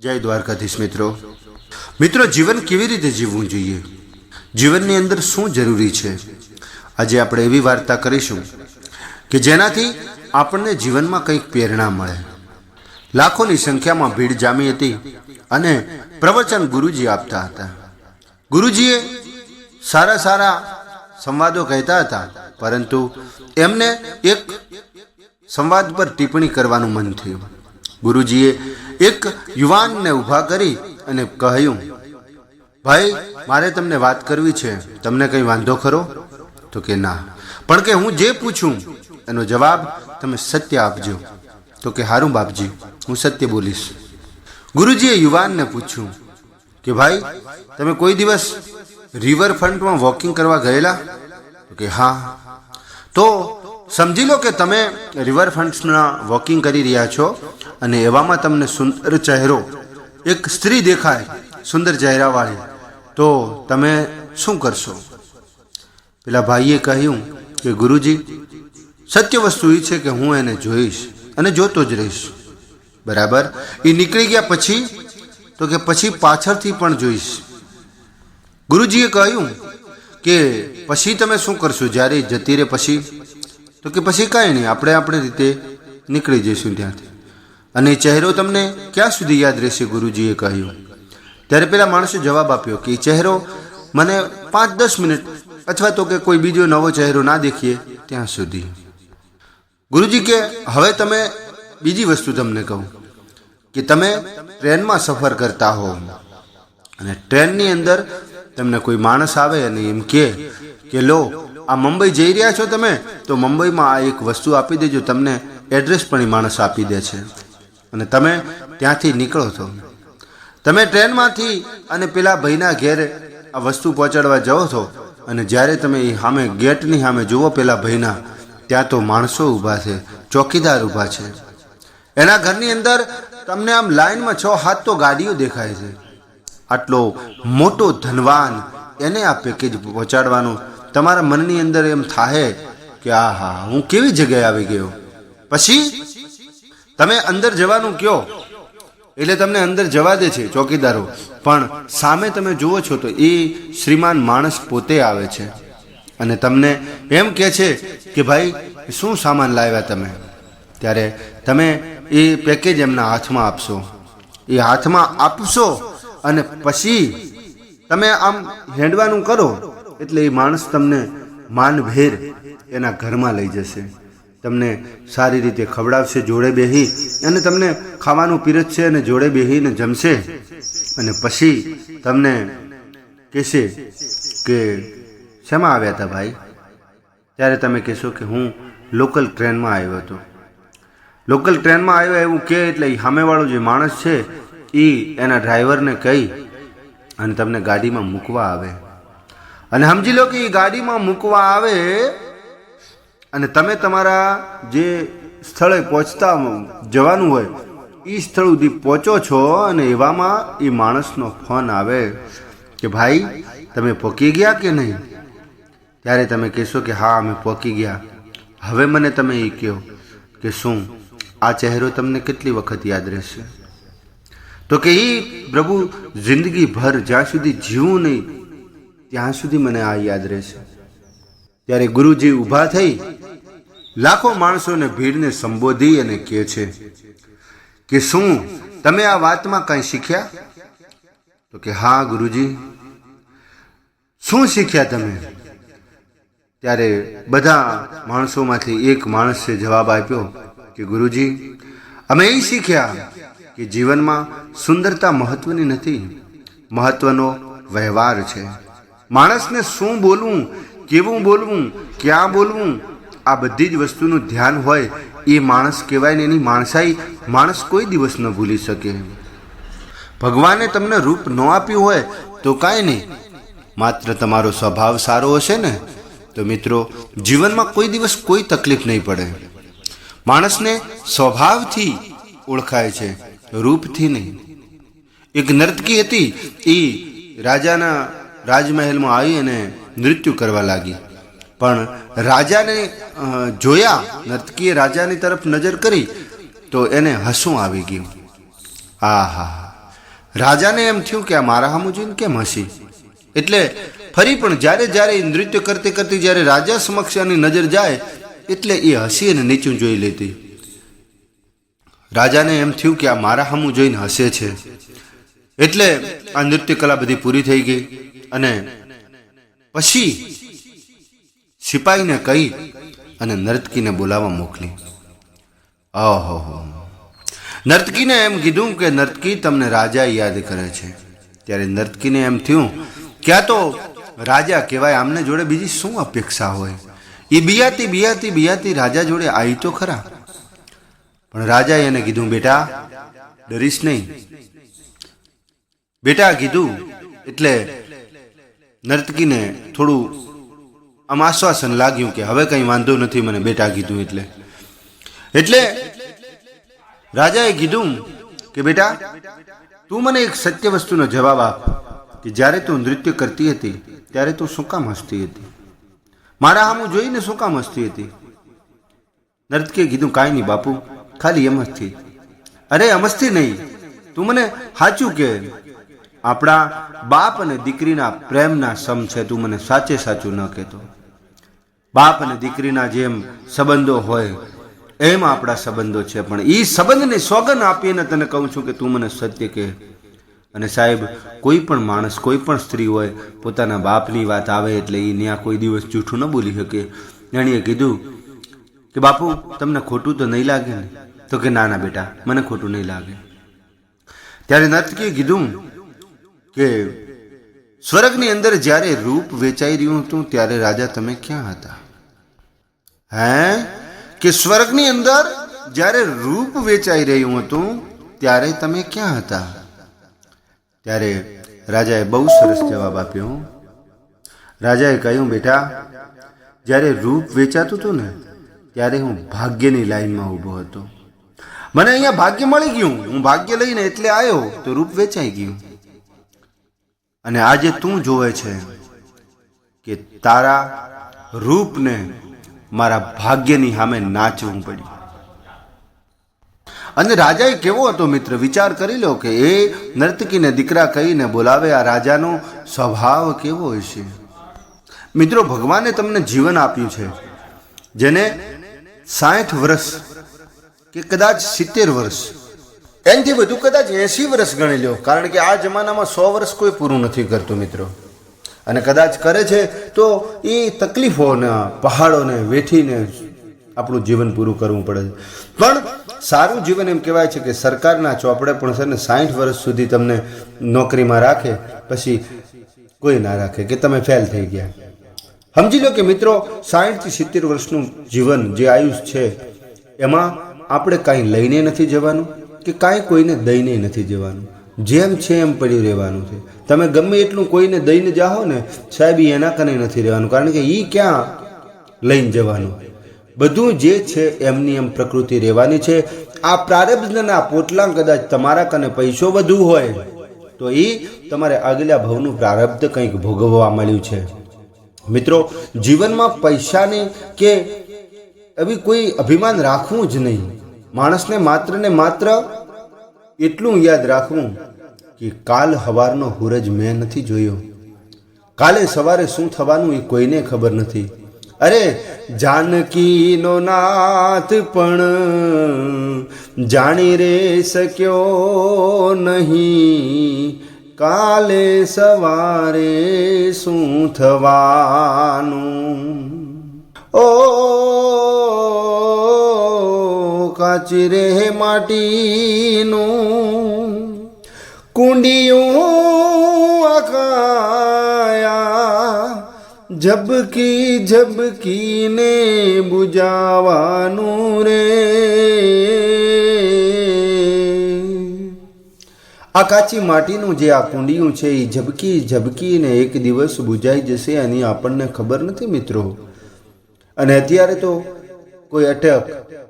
જય દ્વારકાધીશ મિત્રો. મિત્રો, જીવન કેવી રીતે જીવવું જોઈએ? જીવનની અંદર શું જરૂરી છે? આજે આપણે એવી વાર્તા કરીશું કે જેનાથી આપણને જીવનમાં કંઈક પ્રેરણા મળે. લાખોની સંખ્યામાં ભીડ જામી હતી અને પ્રવચન ગુરુજી આપતા હતા. ગુરુજીએ સારા સારા સંવાદો કહેતા હતા, પરંતુ એમને એક સંવાદ પર ટિપ્પણી કરવાનું મન થયું. ગુરુજીએ એક યુવાનને ઊભા કરી અને કહ્યું, ભાઈ, મારે તમને વાત કરવી છે. તમને કંઈ વાંધો ખરો? તો કે, ના. પણ કે હું જે પૂછું, એનો જવાબ તમે સત્ય આપજો. તો કે, હારું બાપજી, હું સત્ય બોલીશ. ગુરુજીએ યુવાનને પૂછ્યું કે, ભાઈ, તમે કોઈ દિવસ રિવરફ્રન્ટમાં વોકિંગ કરવા ગયેલા? તો કે, હા. તો સમજી લો કે તમે રિવરફ્રન્ટ્સના વોકિંગ કરી રહ્યા છો અને એવામાં તમને સુંદર ચહેરો, એક સ્ત્રી દેખાય, સુંદર ચહેરાવાળી. તો તમે શું કરશો? પેલા ભાઈએ કહ્યું કે, ગુરુજી, સત્ય વસ્તુ એ છે કે હું એને જોઈશ અને જોતો જ રહીશ. બરાબર? એ નીકળી ગયા પછી, તો કે પછી પાછળથી પણ જોઈશ. ગુરુજીએ કહ્યું કે, પછી તમે શું કરશો? જ્યારે જતી રહે પછી. તો કે, પછી કાંઈ નહીં, આપણે આપણી રીતે નીકળી જઈશું ત્યાંથી. અને ચહેરો તમને ક્યાં સુધી યાદ રહેશે ગુરુજીએ કહ્યું? ત્યારે પેલા માણસે જવાબ આપ્યો કે, ચહેરો, મને પાંચ દસ મિનિટ અથવા તો કે કોઈ બીજો નવો ચહેરો ના દેખીએ ત્યાં સુધી. ગુરુજી કે, હવે તમે બીજી વસ્તુ તમને કહું, કે તમે ટ્રેનમાં સફર કરતા હો અને ટ્રેનની અંદર તમને કોઈ માણસ આવે અને એમ કહે કે, લો, આ મુંબઈ જઈ રહ્યા છો તમે? તો મુંબઈમાં આ એક વસ્તુ આપી દેજો, તમને એડ્રેસ પણ એ માણસ આપી દે છે. અને તમે ત્યાંથી નીકળો છો. તમે ટ્રેનમાંથી અને પેલા ભાઈના ઘેરે આ વસ્તુ પહોંચાડવા જાઓ છો અને જ્યારે તમે એ સામે ગેટની સામે જુઓ પેલા ભાઈના, ત્યાં તો માણસો ઊભા છે, ચોકીદાર ઊભા છે. એના ઘરની અંદર તમને આમ લાઈનમાં છ હાથ તો ગાડીઓ દેખાય છે. આટલો મોટો ધનવાન એને આ પેકેજ પહોંચાડવાનું તમારા મનની અંદર એમ થાય કે આ હા હું કેવી જગ્યાએ આવી ગયો? પછી તમે અંદર જવાનું કયો? એટલે તમને અંદર જવા દે છે ચોકીદારો. પણ સામે તમે જુઓ છો તો એ શ્રીમાન માણસ પોતે આવે છે. અને તમને એમ કહે છે કે ભાઈ, શું સામાન લાવ્યા તમે? ત્યારે તમે એ પેકેજ એમના હાથમાં આપશો. એ હાથમાં આપશો અને પછી તમે આમ હેંડવાનું કરો. એટલે એ માણસ તમને માનભેર એના ઘરમાં લઈ જશે. તમને સારી રીતે ખવડાવશે, જોડે બેહી અને તમને ખાવાનું પીરસશે અને જોડે બેહીને જમશે. અને પછી તમને કહેશે કે, શેમાં આવ્યા હતા ભાઈ? ત્યારે તમે કહેશો કે, હું લોકલ ટ્રેનમાં આવ્યો હતો. લોકલ ટ્રેનમાં આવ્યો એવું કહે એટલે સામેવાળો જે માણસ છે એ એના ડ્રાઈવરને કહી અને તમને ગાડીમાં મૂકવા આવે. અને સમજી લો કે એ ગાડીમાં મૂકવા આવે અને તમે તમારા જે સ્થળે પહોંચતા જવાનું હોય એ સ્થળ સુધી પહોંચો છો અને એવામાં એ માણસનો ફોન આવે કે, ભાઈ, તમે પહોંચી ગયા કે નહીં? ત્યારે તમે કહેશો કે, હા, અમે પહોંચી ગયા. હવે મને તમે એ કહો કે, શું? આ ચહેરો તમને કેટલી વખત યાદ રહેશે? તો કે એ પ્રભુ જિંદગીભર જ્યાં સુધી જીવું નહીં, ત્યાં સુધી મને આ યાદ રહેશે. ત્યારે ગુરુજી ઊભા થઈ લાખો માણસોને ભીડને સંબોધી અને કહે છે કે શું તમે આ વાતમાં કંઈ શીખ્યા? તો કે હા, ગુરુજી. શું શીખ્યા તમે? ત્યારે બધા માણસોમાંથી એક માણસે જવાબ આપ્યો કે ગુરુજી, અમે એ શીખ્યા કે જીવનમાં સુંદરતા મહત્વની નથી, મહત્વનો વ્યવહાર છે. માણસને શું બોલવું, કેવું બોલવું, ક્યાં બોલવું આ બધી જ વસ્તુનું ધ્યાન હોય, એ માણસ કહેવાય ને એની માણસાઈ માણસ કોઈ દિવસ ન ભૂલી શકે. ભગવાને તમને રૂપ ન આપ્યું હોય તો કાંઈ નહીં. માત્ર તમારો સ્વભાવ સારો હશે ને? તો મિત્રો, જીવનમાં કોઈ દિવસ કોઈ તકલીફ નહીં પડે. માણસને સ્વભાવથી ઓળખાય છે, રૂપથી નહીં. એક નર્તકી હતી એ રાજાના રાજમહેલમાં આવી અને નૃત્ય કરવા લાગી. પણ રાજાને જોયા, નર્તકીએ રાજાની તરફ નજર કરી, તો એને હસું આવી ગયું. આ હા રાજાને એમ થયું કે આ મારા હામું જોઈને કેમ હસી? એટલે ફરી પણ જ્યારે જ્યારે એ નૃત્ય કરતી કરતી જ્યારે રાજા સમક્ષ એની નજર જાય, એટલે એ હસી અને નીચું જોઈ લેતી. રાજાને એમ થયું કે આ મારા હામું જોઈને હસે છે. એટલે આ નૃત્ય કલા બધી પૂરી થઈ ગઈ અને પછી સિપાહીને કહી અને નર્તકીને બોલાવવા મોકલી. ઓહો નર્તકીને એમ કીધું કે નર્તકી તમને રાજા યાદ કરે છે. ત્યારે નર્તકીને એમ થયું, ક્યાં તો રાજા કહેવાય, આમને જોડે બીજી શું અપેક્ષા હોય? એ બિયાતી બિયાતી બિયાતી રાજા જોડે આવી તો ખરા. પણ રાજાએ એને કીધું, બેટા, ડરીશ નહીં. બેટા કીધું, એટલે નર્તકીને થોડું આમ આશ્વાસન લાગ્યું કે હવે કંઈ વાંધો નથી મને બેટા કીધું એટલે. એટલે રાજાએ કીધું કે બેટા, તું મને એક સત્ય વસ્તુનો જવાબ આપ કે જ્યારે તું નૃત્ય કરતી હતી ત્યારે તું શું કામ હસતી હતી? મારા હામું જોઈને શું કામ હસતી હતી? નર્તકીએ કીધું, કાંઈ નહીં બાપુ, ખાલી એમ જ અરે અમસ્તી નહીં. તું મને સાચું કે, આપણા બાપ અને દીકરીના પ્રેમના સમ છે, તું મને સાચે સાચું ન કહેતો. બાપ અને દીકરીના જેમ સંબંધો હોય, એમ આપણા સંબંધો છે. પણ એ સંબંધને સોગન આપીને તને કહું છું કે તું મને સત્ય કહે. અને સાહેબ, કોઈ પણ માણસ, કોઈ પણ સ્ત્રી હોય, પોતાના બાપની વાત આવે એટલે એ ત્યાં કોઈ દિવસ જૂઠું ન બોલી શકે. એણીએ કીધું કે બાપુ, તમને ખોટું તો નહીં લાગે ને? તો કે ના ના બેટા, મને ખોટું નહીં લાગે. ત્યારે નર્તકીએ કીધું કે સ્વર્ગની અંદર જ્યારે રૂપ વેચાઈ રહ્યું હતું, ત્યારે રાજા તમે ક્યાં હતા? હે? કે સ્વર્ગની અંદર જ્યારે રૂપ વેચાઈ રહ્યું હતું, ત્યારે તમે ક્યાં હતા? ત્યારે રાજાએ બહુ સરસ જવાબ આપ્યો. રાજાએ કહ્યું, બેટા, જ્યારે રૂપ વેચાતું હતું ને, ત્યારે હું ભાગ્યની લાઈનમાં ઊભો હતો. મને અહીંયા ભાગ્ય મળી ગયું. હું ભાગ્ય લઈને એટલે આવ્યો, તો રૂપ વેચાઈ ગયું. અને આજે તું જોવે છે કે તારા રૂપને મારા ભાગ્યની સામે નાચવું પડ્યું. અને રાજાએ કેવો હતો મિત્ર? વિચાર કરી લો કે એ નર્તકીને દીકરા કહીને બોલાવે, આ રાજાનો સ્વભાવ કેવો હશે? મિત્રો, ભગવાને તમને જીવન આપ્યું છે, જેને સાઠ વર્ષ કે કદાચ સિત્તેર વર્ષ એનાથી વધુ કદાચ એંસી વર્ષ ગણી લો કારણ કે આ જમાનામાં સો વર્ષ કોઈ પૂરું નથી કરતું મિત્રો. અને કદાચ કરે છે, તો એ તકલીફોને, પહાડોને, વેઠીને આપણું જીવન પૂરું કરવું પડે છે. પણ સારું જીવન એમ કહેવાય છે કે સરકારના ચોપડે પણ છે ને સાઠ વર્ષ સુધી તમને નોકરીમાં રાખે, પછી કોઈ ના રાખે, કે તમે ફેલ થઈ ગયા. સમજી લો કે મિત્રો સાઠથી સિત્તેર વર્ષનું જીવન, જે આયુષ છે, એમાં આપણે કાંઈ લઈને નથી જવાનું? કે કાંઈ કોઈને દઈને નથી જવાનું. જેમ છે એમ પડ્યું રહેવાનું છે. તમે ગમે એટલું કોઈને દઈને જાઓ ને, સાહેબ એના કને નથી રહેવાનું. કારણ કે એ ક્યાં લઈને જવાનું? બધું જે છે એમની એમ પ્રકૃતિ રહેવાની છે. આ પ્રારબ્ધના પોટલા કદાચ તમારા કને પૈસો વધુ હોય, તો એ તમારે આગલા ભવનું પ્રારબ્ધ કંઈક ભોગવવા મળ્યું છે. મિત્રો, જીવનમાં પૈસાની કે એવી કોઈ અભિમાન રાખવું જ નહીં. માણસને માત્ર ને માત્ર એટલું યાદ રાખવું કે કાલ હવારનો હુરજ મેં નથી જોયો. કાલે સવારે શું થવાનું એ કોઈને ખબર નથી. અરે, જાનકીનો નાથ પણ જાણી રે શક્યો નહીં. કાલે સવારે શું થવાનું? ઓ કાચી રે માટીનું, કુંડિયું અખાયા ઝબકી, ઝબકીને બુજાવાનું રે. આ કાચી માટીનું જે આ કુંડિયું છે એ ઝબકી, ઝબકીને એક દિવસ બુજાઈ જશે એની આપણને ખબર નથી મિત્રો. અને અત્યારે તો કોઈ અટક,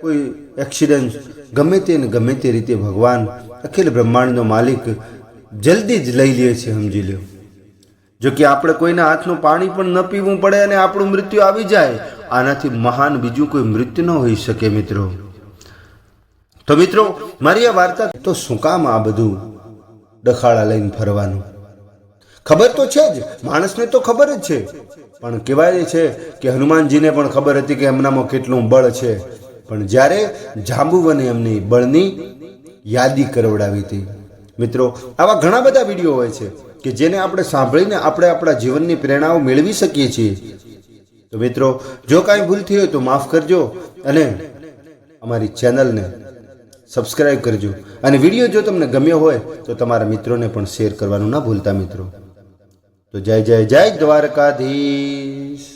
કોઈ એક્સિડન્ટ ગમે તે ને ગમે તે રીતે ભગવાન અખિલ બ્રહ્માંડનો માલિક જલ્દી જ લઈ લે છે, સમજી લ્યો. જો કે આપણે કોઈના હાથનું પાણી પણ ન પીવું પડે અને આપણું મૃત્યુ આવી જાય, આનાથી મહાન બીજું કોઈ મૃત્યુ ન હોઈ શકે, મિત્રો. તો મિત્રો, મારી આ વાર્તા તો શું કામ આ બધું ડખાળા લઈને ફરવાનું? ખબર તો છે જ. માણસને તો ખબર જ છે. પણ કહેવાય છે કે હનુમાનજીને પણ ખબર હતી કે એમનામાં કેટલું બળ છે. પણ જ્યારે જાંબુવને એમની બળની યાદી કરવડાવી હતી. મિત્રો, આવા ઘણા બધા વીડિયો હોય છે કે જેને આપણે સાંભળીને આપણે આપણા જીવનની પ્રેરણાઓ મેળવી શકીએ છીએ. તો મિત્રો, જો કાંઈ ભૂલ થઈ હોય તો માફ કરજો અને અમારી ચેનલને સબસ્ક્રાઈબ કરજો. અને વીડિયો જો તમને ગમ્યો હોય તો તમારા મિત્રોને પણ શેર કરવાનું ના ભૂલતા મિત્રો. તો જય જય જય દ્વારકાધીશ.